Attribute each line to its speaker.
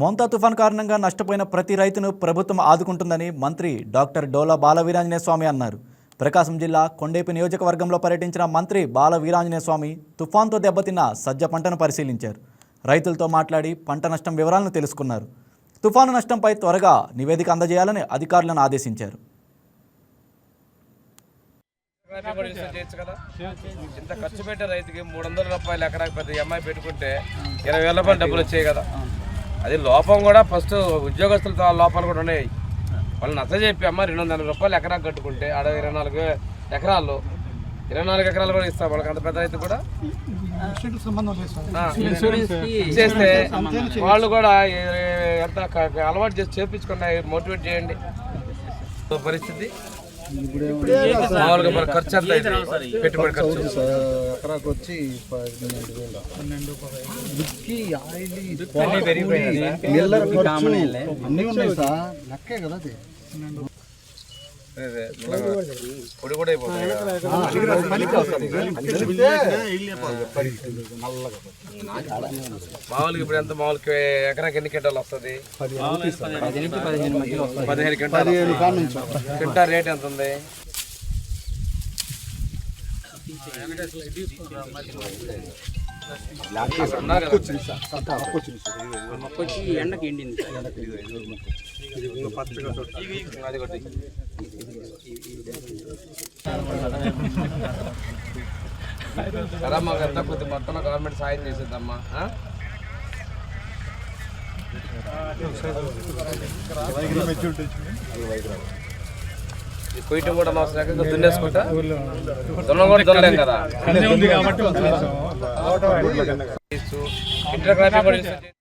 Speaker 1: మోంతా తుఫాన్ కారణంగా నష్టపోయిన ప్రతి రైతును ప్రభుత్వం ఆదుకుంటుందని మంత్రి డాక్టర్ డోలా బాలవీరాంజనేయ స్వామి అన్నారు. ప్రకాశం జిల్లా కొండేపి నియోజకవర్గంలో పర్యటించిన మంత్రి బాలవీరాంజనేయ స్వామి తుఫాన్తో దెబ్బతిన్న సజ్జ పంటను పరిశీలించారు. రైతులతో మాట్లాడి పంట నష్టం వివరాలను తెలుసుకున్నారు. తుఫాను నష్టంపై త్వరగా నివేదిక అందజేయాలని అధికారులను ఆదేశించారు.
Speaker 2: ఇంత ఖర్చు పెట్టే రైతుకి మూడు వందల రూపాయలు ఎకరాకి పెద్ద ఎంఐ పెట్టుకుంటే ఇరవై వేల రూపాయలు డబ్బులు వచ్చాయి కదా. అది లోపం కూడా ఫస్ట్ ఉద్యోగస్తులతో లోపాలు కూడా ఉన్నాయి. వాళ్ళు నచ్చ చెప్పి అమ్మ రెండు వందల రూపాయలు ఎకరాకి కట్టుకుంటే ఆడ ఇరవై నాలుగు ఎకరాలు ఇరవై నాలుగు ఎకరాలు కూడా ఇస్తాం వాళ్ళకి అంత పెద్ద రైతు కూడా. చేస్తే వాళ్ళు కూడా ఎంత అలవాటు చేసి చేపించుకున్న మోటివేట్ చేయండి. పరిస్థితి. మామూలుగా మన ఖర్చు ఎంత అయింది? పెట్టుబడి ఖర్చు
Speaker 3: ఎకరాకు వచ్చి పన్నెండు వేలు దుక్కి ఆయిల్
Speaker 2: అన్నీ పెరిగిపోయినాయి
Speaker 3: మిల్లర్ ఖర్చు అన్నీ ఉన్నాయి సార్ లెక్కే కదా అది
Speaker 2: అదే, ఇలాగా పొడి కూడా. మామూలుగా ఇప్పుడు ఎంత మామూలుగా ఎకరాకి ఎన్ని క్వింటాలు వస్తుంది? పదిహేను క్వింటాలు క్వింటాల్ రేట్ ఎంత ఉంది? ఉన్నారు మొక్కొచ్చి ఎండకి ఎండింది సరే మాకు ఎంత కొద్ది మొత్తం గవర్నమెంట్ సాయం చేసేద్దమ్మా ఆ? కొయ్యటం కూడా మా శాఖగా దున్నేసుకుంటా దున్నం కూడా దున్నలేం కదా ఇంటర్